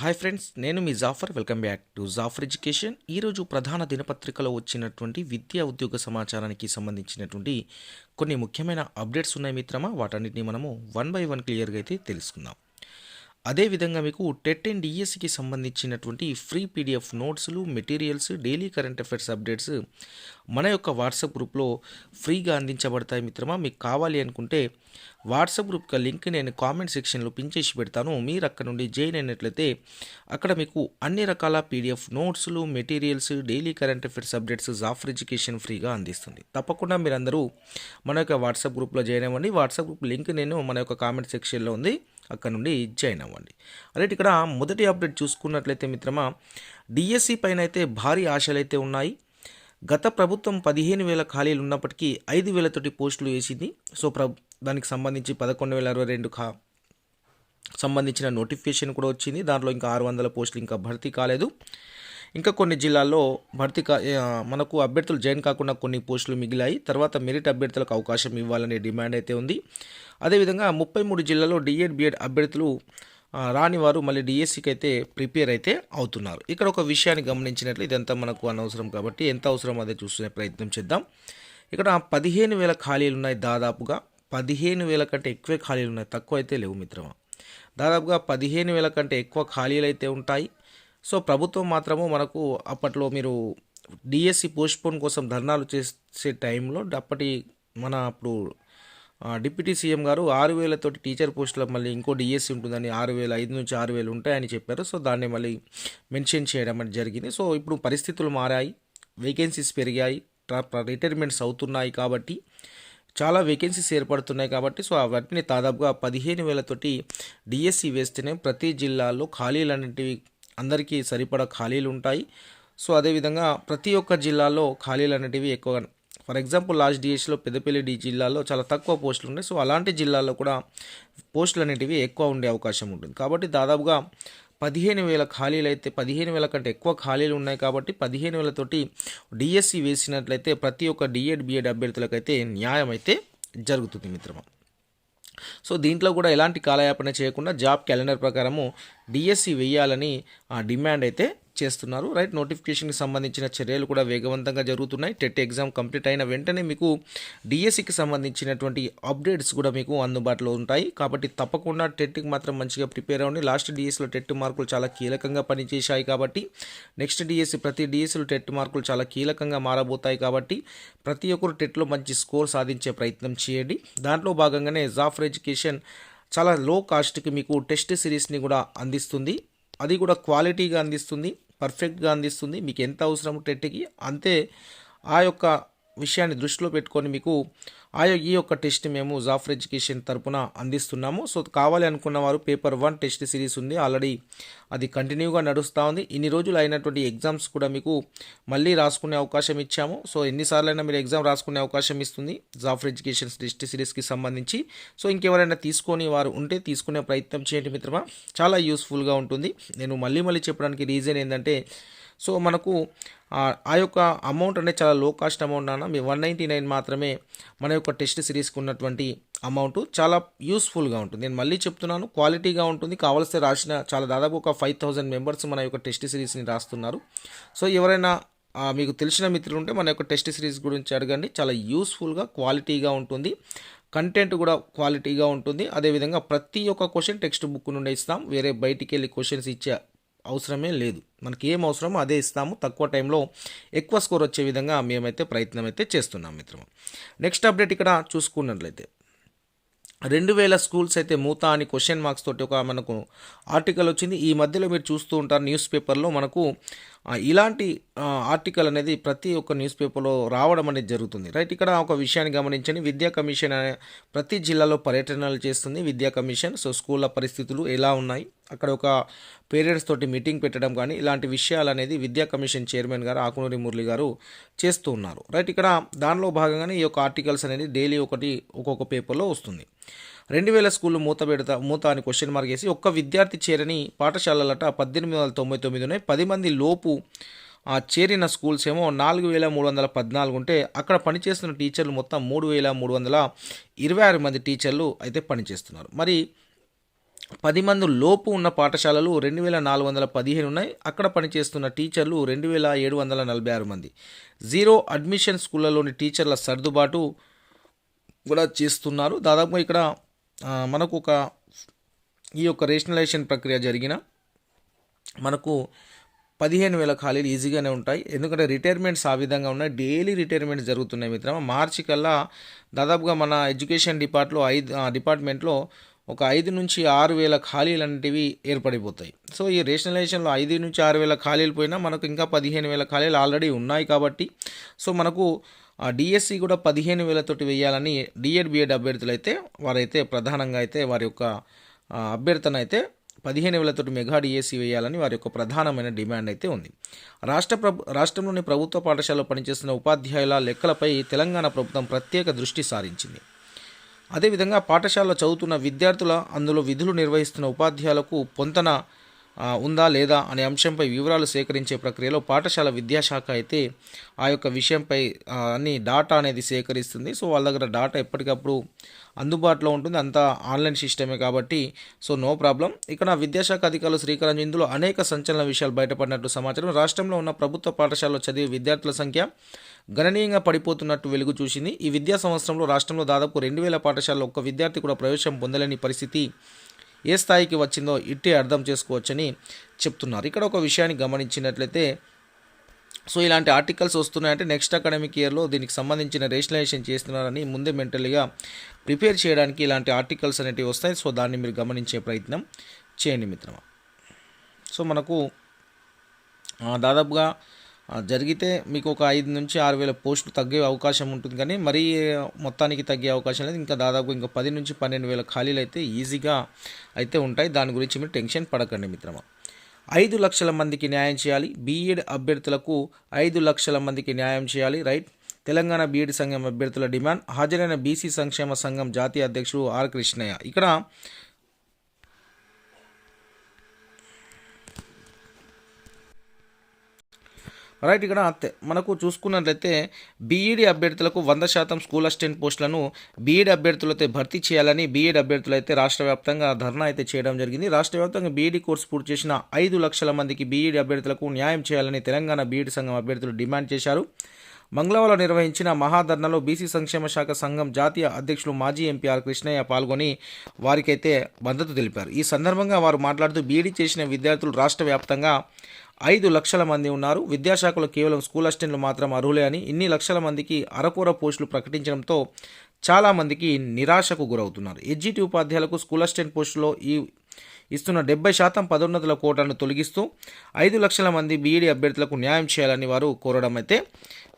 Hi friends నేను మీ Jafar welcome back to Jafar education ఈరోజు ప్రధాన దినపత్రికలో వచ్చినటువంటి విద్యా ఉద్యోగ సమాచారానికి సంబంధించినటువంటి కొన్ని ముఖ్యమైన అప్డేట్స్ ఉన్నాయి మిత్రమా? వాటన్నిటిని మనము వన్ బై వన్ క్లియర్గా అయితే తెలుసుకుందాం. అదేవిధంగా మీకు టెట్ అండ్ డిఎస్సికి సంబంధించినటువంటి ఫ్రీ పీడిఎఫ్ నోట్స్లు materials daily current affairs updates మన యొక్క వాట్సాప్ గ్రూప్లో ఫ్రీగా అందించబడతాయి మిత్రమా. మీకు కావాలి అనుకుంటే వాట్సాప్ గ్రూప్ లింక్ నేను కామెంట్ సెక్షన్లో పిన్ చేసి పెడతాను. మీరు అక్కడ నుండి జాయిన్ అయినట్లయితే అక్కడ మీకు అన్ని రకాల పీడిఎఫ్ నోట్స్లు materials daily current affairs updates Jafar education ఫ్రీగా అందిస్తుంది. తప్పకుండా మీరందరూ మన యొక్క వాట్సాప్ గ్రూప్లో జాయిన్ అవ్వండి. వాట్సాప్ గ్రూప్ లింక్ నేను మన యొక్క కామెంట్ సెక్షన్లో ఉంది. అక్కడ నుండి జాయిన్ అవ్వండి. రైట్ ఇక్కడ మొదటి అప్డేట్ చూసుకున్నట్లయితే మిత్రమా డిఎస్సి పైన అయితే భారీ ఆశలు అయితే ఉన్నాయి. గత ప్రభుత్వం పదిహేను వేల ఖాళీలు ఉన్నప్పటికీ ఐదు వేలతోటి పోస్టులు వేసింది. సో ప్ర దానికి సంబంధించి పదకొండు వేల అరవై రెండు ఖా సంబంధించిన నోటిఫికేషన్ కూడా వచ్చింది. దాంట్లో ఇంకా ఆరు వందల పోస్టులు ఇంకా భర్తీ కాలేదు. ఇంకా కొన్ని జిల్లాల్లో భర్తీ మనకు అభ్యర్థులు జాయిన్ కాకుండా కొన్ని పోస్టులు మిగిలాయి. తర్వాత మెరిట్ అభ్యర్థులకు అవకాశం ఇవ్వాలనే డిమాండ్ అయితే ఉంది. అదేవిధంగా ముప్పై మూడు జిల్లాల్లో డిఎడ్ బిఎడ్ అభ్యర్థులు రాని వారు మళ్ళీ డిఎస్సికి అయితే ప్రిపేర్ అయితే అవుతున్నారు. ఇక్కడ ఒక విషయాన్ని గమనించినట్లు ఇదంతా మనకు అనవసరం కాబట్టి ఎంత అవసరం అదే చూసుకునే ప్రయత్నం చేద్దాం. ఇక్కడ పదిహేను వేల ఖాళీలు ఉన్నాయి దాదాపుగా. పదిహేను వేల కంటే ఎక్కువే ఖాళీలు ఉన్నాయి. తక్కువ అయితే లేవు మిత్రమా. దాదాపుగా పదిహేను వేల కంటే ఎక్కువ ఖాళీలు అయితే ఉంటాయి. సో ప్రభుత్వం మాత్రము మనకు అప్పట్లో మీరు డిఎస్సి పోస్ట్పోన్ కోసం ధర్నాలు చేసే టైంలో అప్పటి మన అప్పుడు డిప్యూటీ సీఎం గారు ఆరు వేలతోటి టీచర్ పోస్టులో మళ్ళీ ఇంకో డిఎస్సి ఉంటుందని ఆరు వేల ఐదు నుంచి ఆరు వేలు ఉంటాయని చెప్పారు. సో దాన్ని మళ్ళీ మెన్షన్ చేయడం అనేది జరిగింది. సో ఇప్పుడు పరిస్థితులు మారాయి వేకెన్సీస్ పెరిగాయి రిటైర్మెంట్స్ అవుతున్నాయి కాబట్టి చాలా వేకెన్సీస్ ఏర్పడుతున్నాయి కాబట్టి సో వాటిని దాదాపుగా పదిహేను వేలతోటి డిఎస్సి వేస్తేనే ప్రతి జిల్లాలో ఖాళీలు అనేటివి అందరికీ సరిపడా ఖాళీలు ఉంటాయి. సో అదేవిధంగా ప్రతి ఒక్క జిల్లాలో ఖాళీలు అనేటివి ఎక్కువ ఫర్ ఎగ్జాంపుల్ లాస్ట్ డిఎస్లో పెద్దపల్లి డి జిల్లాలో చాలా తక్కువ పోస్టులు ఉన్నాయి. సో అలాంటి జిల్లాల్లో కూడా పోస్టులు అనేటివి ఎక్కువ ఉండే అవకాశం ఉంటుంది. కాబట్టి దాదాపుగా పదిహేను వేల ఖాళీలు అయితే పదిహేను వేల కంటే ఎక్కువ ఖాళీలు ఉన్నాయి కాబట్టి పదిహేను వేలతోటి డిఎస్సి వేసినట్లయితే ప్రతి ఒక్క డిఎడ్ బిఎడ్ అభ్యర్థులకైతే న్యాయం అయితే జరుగుతుంది మిత్రమా? సో దీంట్లో కూడా ఎలాంటి కాలయాపన చేయకుండా జాబ్ క్యాలెండర్ ప్రకారము డిఎస్సి వేయాలని డిమాండ్ అయితే చేస్తున్నారు రైట్ నోటిఫికేషన్కి సంబంధించిన చర్యలు కూడా వేగవంతంగా జరుగుతున్నాయి. టెట్ ఎగ్జామ్ కంప్లీట్ అయిన వెంటనే మీకు డిఎస్సికి సంబంధించినటువంటి అప్డేట్స్ కూడా మీకు అందుబాటులో ఉంటాయి. కాబట్టి తప్పకుండా టెట్కి మాత్రం మంచిగా ప్రిపేర్ అవ్వండి. లాస్ట్ డిఎస్సిలో టెట్ మార్కులు చాలా కీలకంగా పనిచేశాయి కాబట్టి నెక్స్ట్ డిఎస్సి ప్రతి డిఎస్సిలో టెట్ మార్కులు చాలా కీలకంగా మారబోతాయి కాబట్టి ప్రతి ఒక్కరు టెట్లో మంచి స్కోర్ సాధించే ప్రయత్నం చేయండి. దాంట్లో భాగంగానే జాఫర్ ఎడ్యుకేషన్ చాలా లో కాస్ట్కి మీకు టెస్ట్ సిరీస్ని కూడా అందిస్తుంది. అది కూడా క్వాలిటీగా అందిస్తుంది. పర్ఫెక్ట్గా అందిస్తుంది. మీకు ఎంత అవసరం టెట్కి. అంతే ఆ యొక్క విషయాన్ని దృష్టిలో పెట్టుకొని మీకు ఆ ఈ యొక్క టెస్ట్ మేము జాఫర్ ఎడ్యుకేషన్ తరపున అందిస్తున్నాము. సో కావాలి అనుకున్న వారు పేపర్ వన్ టెస్ట్ సిరీస్ ఉంది. ఆల్రెడీ అది కంటిన్యూగా నడుస్తూ ఉంది. ఇన్ని రోజులు అయినటువంటి ఎగ్జామ్స్ కూడా మీకు మళ్ళీ రాసుకునే అవకాశం ఇచ్చాము. సో ఎన్నిసార్లైనా మీరు ఎగ్జామ్ రాసుకునే అవకాశం ఇస్తుంది జాఫర్ ఎడ్యుకేషన్ టెస్ట్ సిరీస్కి సంబంధించి. సో ఇంకెవరైనా తీసుకొని వారు ఉంటే తీసుకునే ప్రయత్నం చేయండి మిత్రమా. చాలా యూస్ఫుల్గా ఉంటుంది. నేను మళ్ళీ మళ్ళీ చెప్పడానికి రీజన్ ఏంటంటే సో మనకు ఆ యొక్క అమౌంట్ అనేది చాలా లో కాస్ట్ అమౌంట్ అన్న మీ వన్ నైంటీ నైన్ మాత్రమే మన యొక్క టెస్ట్ సిరీస్కి ఉన్నటువంటి అమౌంట్ చాలా యూస్ఫుల్గా ఉంటుంది. నేను మళ్ళీ చెప్తున్నాను క్వాలిటీగా ఉంటుంది. కావాల్సి రాసిన చాలా దాదాపు ఒక ఫైవ్ థౌజండ్ మెంబర్స్ మన యొక్క టెస్ట్ సిరీస్ని రాస్తున్నారు. సో ఎవరైనా మీకు తెలిసిన మిత్రులు ఉంటే మన యొక్క టెస్ట్ సిరీస్ గురించి అడగండి. చాలా యూస్ఫుల్గా క్వాలిటీగా ఉంటుంది. కంటెంట్ కూడా క్వాలిటీగా ఉంటుంది. అదేవిధంగా ప్రతి ఒక్క క్వశ్చన్ టెక్స్ట్ బుక్ నుండి ఇస్తాం. వేరే బయటికి వెళ్ళి క్వశ్చన్స్ ఇచ్చే అవసరమే లేదు. మనకి ఏం అవసరమో అదే ఇస్తాము. తక్కువ టైంలో ఎక్కువ స్కోర్ వచ్చే విధంగా మేమైతే ప్రయత్నం అయితే చేస్తున్నాం మిత్రము. నెక్స్ట్ అప్డేట్ ఇక్కడ చూసుకున్నట్లయితే రెండు వేల స్కూల్స్ అయితే మూత అని క్వశ్చన్ మార్క్స్ తోటి ఒక మనకు ఆర్టికల్ వచ్చింది. ఈ మధ్యలో మీరు చూస్తూ ఉంటారు న్యూస్ పేపర్లో మనకు ఇలాంటి ఆర్టికల్ అనేది ప్రతి ఒక్క న్యూస్ పేపర్లో రావడం అనేది జరుగుతుంది. రైట్ ఇక్కడ ఒక విషయాన్ని గమనించండి. విద్యా కమిషన్ అనే ప్రతి జిల్లాలో పర్యటనలు చేస్తుంది విద్యా కమిషన్. సో స్కూళ్ళ పరిస్థితులు ఎలా ఉన్నాయి? అక్కడ ఒక పేరెంట్స్ తోటి మీటింగ్ పెట్టడం కానీ ఇలాంటి విషయాలు అనేది విద్యా కమిషన్ చైర్మన్ గారు ఆకునూరి మురళి గారు చేస్తూ ఉన్నారు. రైట్ ఇక్కడ దానిలో భాగంగానే ఈ యొక్క ఆర్టికల్స్ అనేది డైలీ ఒకటి ఒక్కొక్క పేపర్లో వస్తుంది. రెండు వేల స్కూళ్ళు మూత పెడతా మూత అని క్వశ్చన్ మార్క్ వేసి ఒక్క విద్యార్థి చేరని పాఠశాలలట పద్దెనిమిది వందల తొంభై తొమ్మిది ఉన్నాయి పది మంది లోపు ఆ చేరిన స్కూల్స్ ఏమో నాలుగు వేల మూడు వందల పద్నాలుగు ఉంటే అక్కడ పనిచేస్తున్న టీచర్లు మొత్తం మూడు వేల మూడు వందల ఇరవై ఆరు మంది టీచర్లు అయితే పనిచేస్తున్నారు. మరి పది మంది లోపు ఉన్న పాఠశాలలు రెండు వేల నాలుగు వందల పదిహేను ఉన్నాయి. అక్కడ పనిచేస్తున్న టీచర్లు రెండు వేల ఏడు వందల నలభై ఆరు మంది. జీరో అడ్మిషన్ స్కూళ్ళలోని టీచర్ల సర్దుబాటు కూడా చేస్తున్నారు. దాదాపుగా ఇక్కడ మనకు ఒక ఈ యొక్క రేషనలైజేషన్ ప్రక్రియ జరిగిన మనకు పదిహేను వేల ఖాళీలు ఈజీగానే ఉంటాయి. ఎందుకంటే రిటైర్మెంట్స్ ఆ విధంగా ఉన్నాయి. డైలీ రిటైర్మెంట్స్ జరుగుతున్నాయి మిత్రమా. మార్చి కల్లా దాదాపుగా మన ఎడ్యుకేషన్ డిపార్ట్లో ఐదు డిపార్ట్మెంట్లో ఒక ఐదు నుంచి ఆరు వేల ఖాళీలు అనేటివి ఏర్పడిపోతాయి. సో ఈ రేషనలైజేషన్లో ఐదు నుంచి ఆరు వేల ఖాళీలు పోయినా మనకు ఇంకా పదిహేను వేల ఖాళీలు ఆల్రెడీ ఉన్నాయి కాబట్టి సో మనకు డిఎస్సి కూడా పదిహేను వేలతోటి వేయాలని డిఎడ్ బిఎడ్ అభ్యర్థులు అయితే వారైతే ప్రధానంగా అయితే వారి యొక్క అభ్యర్థన అయితే పదిహేను వేలతోటి మెగా డిఎస్సి వేయాలని వారి యొక్క ప్రధానమైన డిమాండ్ అయితే ఉంది. రాష్ట్ర ప్రభు రాష్ట్రంలోని ప్రభుత్వ పాఠశాలలో పనిచేస్తున్న ఉపాధ్యాయుల లెక్కలపై తెలంగాణ ప్రభుత్వం ప్రత్యేక దృష్టి సారించింది. అదేవిధంగా పాఠశాలలో చదువుతున్న విద్యార్థుల అందులో విధులు నిర్వహిస్తున్న ఉపాధ్యాయులకు పొంతన ఉందా లేదా అనే అంశంపై వివరాలు సేకరించే ప్రక్రియలో పాఠశాల విద్యాశాఖ అయితే ఆ యొక్క విషయంపై అన్ని డాటా అనేది సేకరిస్తుంది. సో వాళ్ళ దగ్గర డాటా ఎప్పటికప్పుడు అందుబాటులో ఉంటుంది. అంతా ఆన్లైన్ సిస్టమే కాబట్టి సో నో ప్రాబ్లం ఇక్కడ విద్యాశాఖ అధికారులు శ్రీకారం ఇందులో అనేక సంచలన విషయాలు బయటపడినట్టు సమాచారం. రాష్ట్రంలో ఉన్న ప్రభుత్వ పాఠశాలలో చదివే విద్యార్థుల సంఖ్య గణనీయంగా పడిపోతున్నట్టు వెలుగు చూసింది. ఈ విద్యా సంవత్సరంలో రాష్ట్రంలో దాదాపు రెండు వేల పాఠశాలలో ఒక్క విద్యార్థి కూడా ప్రవేశం పొందలేని పరిస్థితి ఏ స్థాయికి వచ్చిందో ఇట్టే అర్థం చేసుకోవచ్చని చెప్తున్నారు. ఇక్కడ ఒక విషయాన్ని గమనించినట్లయితే సో ఇలాంటి ఆర్టికల్స్ వస్తున్నాయంటే నెక్స్ట్ అకాడమిక్ ఇయర్లో దీనికి సంబంధించిన రేషనలైజేషన్ చేస్తున్నారని ముందే మెంటల్గా ప్రిపేర్ చేయడానికి ఇలాంటి ఆర్టికల్స్ అనేటివి వస్తాయి. సో దాన్ని మీరు గమనించే ప్రయత్నం చేయండి మిత్రమా. సో మనకు ఆ, దాదాపుగా జరిగితే మీకు ఒక ఐదు నుంచి ఆరు వేల పోస్టులు తగ్గే అవకాశం ఉంటుంది కానీ మరీ మొత్తానికి తగ్గే అవకాశం లేదు. ఇంకా దాదాపు ఇంకా పది నుంచి పన్నెండు వేల ఖాళీలు అయితే ఈజీగా అయితే ఉంటాయి. దాని గురించి మీరు టెన్షన్ పడకండి మిత్రమా. ఐదు లక్షల మందికి న్యాయం చేయాలి. బీఎడ్ అభ్యర్థులకు ఐదు లక్షల మందికి న్యాయం చేయాలి. రైట్? తెలంగాణ బీఎడ్ సంఘం అభ్యర్థుల డిమాండ్. హాజరైన బీసీ సంక్షేమ సంఘం జాతీయ అధ్యక్షుడు ఆర్ కృష్ణయ్య. ఇక్కడ రైట్ ఇక్కడ మనకు చూసుకున్నట్లయితే బీఈడి అభ్యర్థులకు వంద శాతం స్కూల్ అసిస్టెంట్ పోస్టులను బీఈడి అభ్యర్థులతో భర్తీ చేయాలని బీఈడి అభ్యర్థులు అయితే రాష్ట్ర వ్యాప్తంగా ధర్నా అయితే చేయడం జరిగింది. రాష్ట్ర వ్యాప్తంగా బీఈడి కోర్సు పూర్తి చేసిన ఐదు లక్షల మందికి బీఈడి అభ్యర్థులకు న్యాయం చేయాలని తెలంగాణ బీఈడి సంఘం అభ్యర్థులు డిమాండ్ చేశారు. మంగళవారం నిర్వహించిన మహాధర్నలో బీసీ సంక్షేమ శాఖ సంఘం జాతీయ అధ్యక్షులు మాజీ ఎంపీ ఆర్ కృష్ణయ్య పాల్గొని వారికైతే మద్దతు తెలిపారు. ఈ సందర్భంగా వారు మాట్లాడుతూ బీఈడీ చేసిన విద్యార్థులు రాష్ట్ర వ్యాప్తంగా ఐదు లక్షల మంది ఉన్నారు. విద్యాశాఖలో కేవలం స్కూల్ అసిస్టెంట్లు మాత్రం అర్హులే అని ఇన్ని లక్షల మందికి అరకూర పోస్టులు ప్రకటించడంతో చాలామందికి నిరాశకు గురవుతున్నారు. ఎడ్జిటి ఉపాధ్యాయులకు స్కూల్ అసిస్టెంట్ పోస్టులో ఈ ఇస్తున్న డెబ్బై శాతం పదోన్నతుల కోటాను తొలగిస్తూ ఐదు లక్షల మంది బీఈడీ అభ్యర్థులకు న్యాయం చేయాలని వారు కోరడం అయితే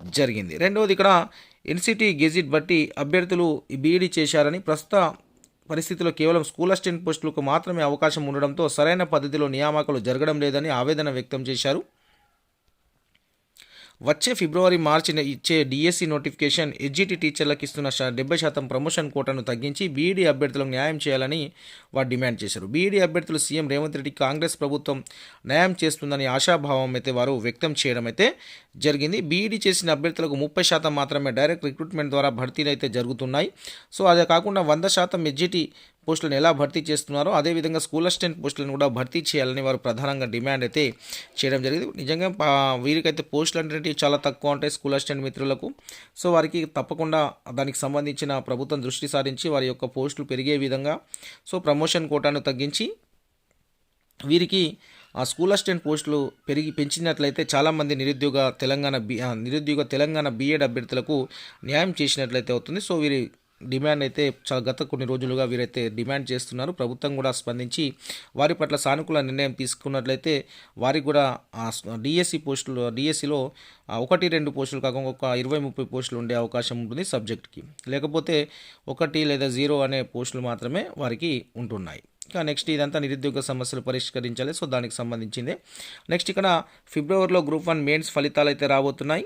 జరిగింది. రెండవది ఇక్కడ ఎన్సిటీ గెజిట్ బట్టి అభ్యర్థులు ఈ బీఈడీ చేశారని ప్రస్తుత పరిస్థితిలో కేవలం స్కూల్ అసిస్టెంట్ పోస్టులకు మాత్రమే అవకాశం ఉండడంతో సరైన పద్ధతిలో నియామకాలు జరగడం లేదని ఆవేదన వ్యక్తం చేశారు. వచ్చే ఫిబ్రవరి మార్చి ఇచ్చే డిఎస్సి నోటిఫికేషన్ ఎడ్జిటి టీచర్లకు ఇస్తున్న డెబ్బై శాతం ప్రమోషన్ కోటను తగ్గించి బీఈడీ అభ్యర్థులకు న్యాయం చేయాలని వారు డిమాండ్ చేశారు. బీఈడీ అభ్యర్థులు సీఎం రేవంత్ రెడ్డి కాంగ్రెస్ ప్రభుత్వం న్యాయం చేస్తుందని ఆశాభావం అయితే వారు వ్యక్తం చేయడం అయితే జరిగింది. బీఈడీ చేసిన అభ్యర్థులకు ముప్పై శాతం మాత్రమే డైరెక్ట్ రిక్రూట్మెంట్ ద్వారా భర్తీలు అయితే జరుగుతున్నాయి. సో అదే కాకుండా వంద శాతం ఎడ్జిటి పోస్టులను ఎలా భర్తీ చేస్తున్నారో అదేవిధంగా స్కూల్ అసిస్టెంట్ పోస్టులను కూడా భర్తీ చేయాలని వారు ప్రధానంగా డిమాండ్ అయితే చేయడం జరిగింది. నిజంగా వీరికైతే పోస్టులు అనేటివి చాలా తక్కువ ఉంటాయి స్కూల్ అసిస్టెంట్ మిత్రులకు. సో వారికి తప్పకుండా దానికి సంబంధించిన ప్రభుత్వం దృష్టి సారించి వారి యొక్క పోస్టులు పెరిగే విధంగా సో ప్రమోషన్ కోటాను తగ్గించి వీరికి ఆ స్కూల్ అసిస్టెంట్ పోస్టులు పెరిగి పెంచినట్లయితే చాలామంది నిరుద్యోగ తెలంగాణ బి నిరుద్యోగ తెలంగాణ బీఎడ్ అభ్యర్థులకు న్యాయం చేసినట్లయితే అవుతుంది. సో వీరి డిమాండ్ అయితే చాలా గత కొన్ని రోజులుగా వీరైతే డిమాండ్ చేస్తున్నారు. ప్రభుత్వం కూడా స్పందించి వారి పట్ల సానుకూల నిర్ణయం తీసుకున్నట్లయితే వారికి కూడా డిఎస్సి పోస్టులు డిఎస్సిలో ఒకటి రెండు పోస్టులు కాకుండా ఒక ఇరవై ముప్పై పోస్టులు ఉండే అవకాశం ఉంటుంది సబ్జెక్ట్కి. లేకపోతే ఒకటి లేదా జీరో అనే పోస్టులు మాత్రమే వారికి ఉంటున్నాయి. ఇంకా నెక్స్ట్ ఇదంతా నిరుద్యోగ సమస్యలు పరిష్కరించాలి. సో దానికి సంబంధించింది. నెక్స్ట్ ఇక్కడ ఫిబ్రవరిలో గ్రూప్ వన్ మెయిన్స్ ఫలితాలు అయితే రాబోతున్నాయి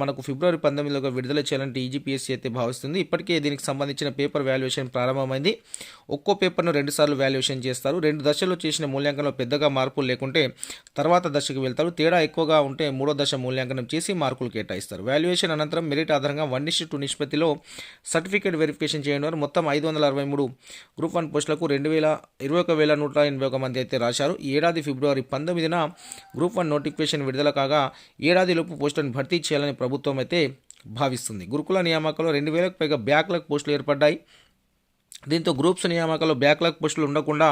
మనకు ఫిబ్రవరి పంతొమ్మిదిలో విడుదల చేయాలంటే ఈజీపీఎస్సీ అయితే భావిస్తుంది. ఇప్పటికే దీనికి సంబంధించిన పేపర్ వాల్యుయేషన్ ప్రారంభమైంది. ఒక్కో పేపర్ను రెండుసార్లు వాల్యుయేషన్ చేస్తారు. రెండు దశల్లో చేసిన మూల్యాంకనంలో పెద్దగా మార్పులు లేకుంటే తర్వాత దశకు వెళ్తారు. తేడా ఎక్కువగా ఉంటే మూడో దశ మూల్యాంకనం చేసి మార్కులు కేటాయిస్తారు. వాల్యుయేషన్ అనంతరం మెరిట్ ఆధారంగా వన్ ఇష్టు టూ నిష్పత్తిలో సర్టిఫికేట్ వెరిఫికేషన్ చేయడం మొత్తం ఐదు వందల అరవై మూడు గ్రూప్ వన్ పోస్టులకు రెండు వేల ఇరవై ఒక వేల నూట ఎనభై ఒక మంది అయితే రాశారు. ఈ ఏడాది ఫిబ్రవరి పంతొమ్మిదిన గ్రూప్ వన్ నోటిఫికేషన్ విడుదల కాగా ఏడాదిలోపు పోస్టులను భర్తీ చేయాలని ప్రభుత్వం అయితే భావిస్తుంది. గురుకుల నియామకంలో రెండు వేలకు పైగా బ్యాక్లకు పోస్టులు ఏర్పడ్డాయి. దీంతో గ్రూప్స్ నియామకాల్లో బ్యాక్లాగ్ పోస్టులు ఉండకుండా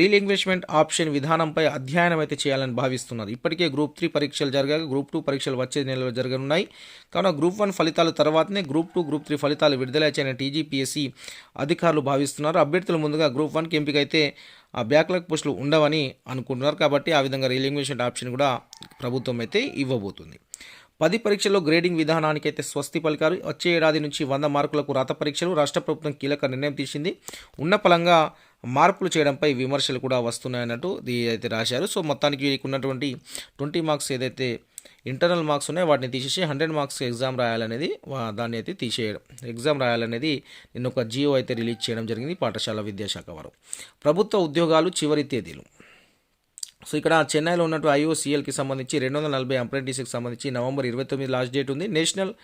రీలింగ్విష్మెంట్ ఆప్షన్ విధానంపై అధ్యయనం అయితే చేయాలని భావిస్తున్నారు. ఇప్పటికే గ్రూప్ త్రీ పరీక్షలు జరిగాక గ్రూప్ టూ పరీక్షలు వచ్చే నెలలో జరగనున్నాయి. కావున గ్రూప్ వన్ ఫలితాలు తర్వాతనే గ్రూప్ టూ గ్రూప్ త్రీ ఫలితాలు విడుదల చేయని టీజీపీఎస్సీ అధికారులు భావిస్తున్నారు. అభ్యర్థులు ముందుగా గ్రూప్ వన్కి ఎంపికైతే ఆ బ్యాక్లాగ్ పోస్టులు ఉండవని అనుకుంటున్నారు. కాబట్టి ఆ విధంగా రీలింగ్విష్మెంట్ ఆప్షన్ కూడా ప్రభుత్వం అయితే ఇవ్వబోతుంది. పది పరీక్షల్లో గ్రేడింగ్ విధానానికి అయితే స్వస్తి పలికారు. వచ్చే ఏడాది నుంచి వంద మార్కులకు రాత పరీక్షలు రాష్ట్ర ప్రభుత్వం కీలక నిర్ణయం తీసింది. ఉన్న పలంగా మార్పులు చేయడంపై విమర్శలు కూడా వస్తున్నాయన్నట్టు ఇది అయితే రాశారు. సో మొత్తానికి వీరికి ఉన్నటువంటి ట్వంటీ మార్క్స్ ఏదైతే ఇంటర్నల్ మార్క్స్ ఉన్నాయో వాటిని తీసేసి హండ్రెడ్ మార్క్స్ ఎగ్జామ్ రాయాలనేది దాన్ని అయితే తీసేయడం. ఎగ్జామ్ రాయాలనేది నిన్న ఒక జియో అయితే రిలీజ్ చేయడం జరిగింది పాఠశాల విద్యాశాఖ వారు. ప్రభుత్వ ఉద్యోగాలు చివరి తేదీలు. సో ఇక్కడ చెన్నైలో ఉన్నట్టు ఐఓసిఎల్కి సంబంధించి రెండు వందల నలభై అప్రెంటిస్కి సంబంధించి నవంబర్ ఇరవై తొమ్మిది లాస్ట్ డేట్ ఉంది. నేషనల్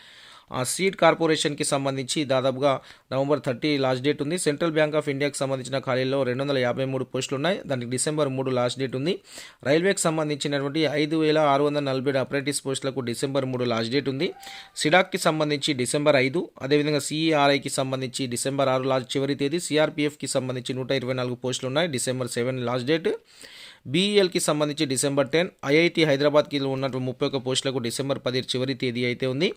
ఆ, సీడ్ కార్పొరేషన్కి సంబంధించి దాదాపుగా నవంబర్ థర్టీ లాస్ట్ డేట్ ఉంది. సెంట్రల్ బ్యాంక్ ఆఫ్ ఇండియాకి సంబంధించిన ఖాళీల్లో రెండు వందల యాభై మూడు పోస్టులు ఉన్నాయి. దానికి డిసెంబర్ మూడు లాస్ట్ డేట్ ఉంది. రైల్వేకి సంబంధించినటువంటి ఐదు వేల ఆరు వందల నలభై ఏడు అప్రెంటిస్ పోస్టులకు డిసెంబర్ మూడు లాస్ట్ డేట్ ఉంది. సిడాక్కి సంబంధించి డిసెంబర్ ఐదు అదేవిధంగా సిఈఆర్ఐకి సంబంధించి డిసెంబర్ ఆరు లాస్ట్ చివరి తేదీ సిఆర్పిఎఫ్కి సంబంధించి నూట ఇరవై నాలుగు పోస్టులు ఉన్నాయి. December seven last date. బీఈఎల్కి సంబంధించి డిసెంబర్ టెన్ ఐఐటి హైదరాబాద్కి ఉన్నటువంటి ముప్పై ఒక్క పోస్టులకు డిసెంబర్ పది చివరి తేదీ అయితే ఉంది.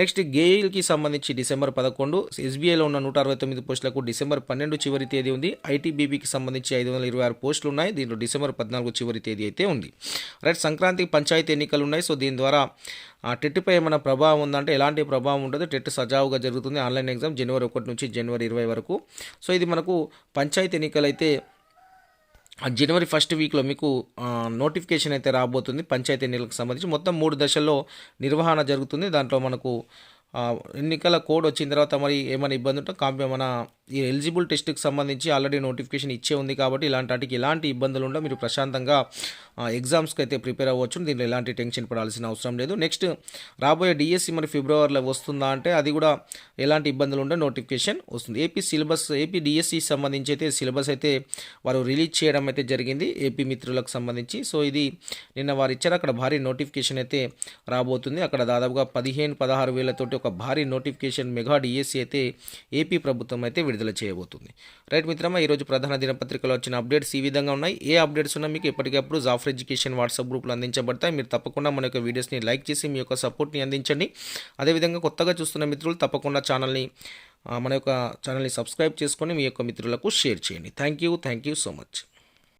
నెక్స్ట్ గేయిల్కి సంబంధించి డిసెంబర్ పదకొండు ఎస్బీఐలో ఉన్న నూట అరవై తొమ్మిది పోస్టులకు డిసెంబర్ పన్నెండు చివరి తేదీ ఉంది. ఐటీబీబీకి సంబంధించి ఐదు వందల ఇరవై ఆరు పోస్టులు ఉన్నాయి. దీంట్లో డిసెంబర్ పద్నాలుగు చివరి తేదీ అయితే ఉంది. రైట్ సంక్రాంతికి పంచాయతీ ఎన్నికలు ఉన్నాయి. సో దీని ద్వారా ఆ టెట్పై ఏమైనా ప్రభావం ఉందంటే ఎలాంటి ప్రభావం ఉండదు. టెట్ సజావుగా జరుగుతుంది. ఆన్లైన్ ఎగ్జామ్ జనవరి ఒకటి నుంచి జనవరి ఇరవై వరకు. సో ఇది మనకు పంచాయతీ ఎన్నికలు అయితే జనవరి ఫస్ట్ వీక్లో మీకు నోటిఫికేషన్ అయితే రాబోతుంది పంచాయతీ ఎన్నికలకు సంబంధించి. మొత్తం మూడు దశల్లో నిర్వహణ జరుగుతుంది. దాంట్లో మనకు ఎన్నికల కోడ్ వచ్చిన తర్వాత మరి ఏమైనా ఇబ్బంది ఉంటే కాంపి మన ఈ ఎలిజిబుల్ టెస్ట్కి సంబంధించి ఆల్రెడీ నోటిఫికేషన్ ఇచ్చే ఉంది కాబట్టి ఇలాంటి వాటికి ఎలాంటి ఇబ్బందులు ఉండవు. మీరు ప్రశాంతంగా ఎగ్జామ్స్కి అయితే ప్రిపేర్ అవ్వచ్చు. దీంట్లో ఎలాంటి టెన్షన్ పడాల్సిన అవసరం లేదు. నెక్స్ట్ రాబోయే డిఎస్సి మరి ఫిబ్రవరిలో వస్తుందా అంటే అది కూడా ఎలాంటి ఇబ్బందులు ఉండే నోటిఫికేషన్ వస్తుంది. ఏపీ సిలబస్ ఏపీ డిఎస్సి సంబంధించి అయితే సిలబస్ అయితే వారు రిలీజ్ చేయడం అయితే జరిగింది ఏపీ మిత్రులకు సంబంధించి. సో ఇది నిన్న వారు ఇచ్చారు. అక్కడ భారీ నోటిఫికేషన్ అయితే రాబోతుంది. అక్కడ దాదాపుగా పదిహేను పదహారు వేలతోటి ఒక భారీ నోటిఫికేషన్ మెగా డిఎస్సి అయితే ఏపీ ప్రభుత్వం అయితే విడుదల చేయబోతుంది. రైట్ మిత్రమా ఈరోజు ప్రధాన దినపత్రికలో వచ్చిన అప్డేట్స్ ఈ విధంగా ఉన్నాయి. ఏ అప్డేట్స్ ఉన్నా మీకు ఎప్పటికప్పుడు జాఫర్ ఎడ్యుకేషన్ వాట్సాప్ గ్రూప్లో అందించబడతాయి. మీరు తప్పకుండా మన యొక్క వీడియోస్ని లైక్ చేసి మీ యొక్క సపోర్ట్ని అందించండి. అదేవిధంగా కొత్తగా చూస్తున్న మిత్రులు తప్పకుండా ఛానల్ని మన యొక్క ఛానల్ని సబ్స్క్రైబ్ చేసుకొని మీ యొక్క మిత్రులకు షేర్ చేయండి. Thank you. Thank you so much.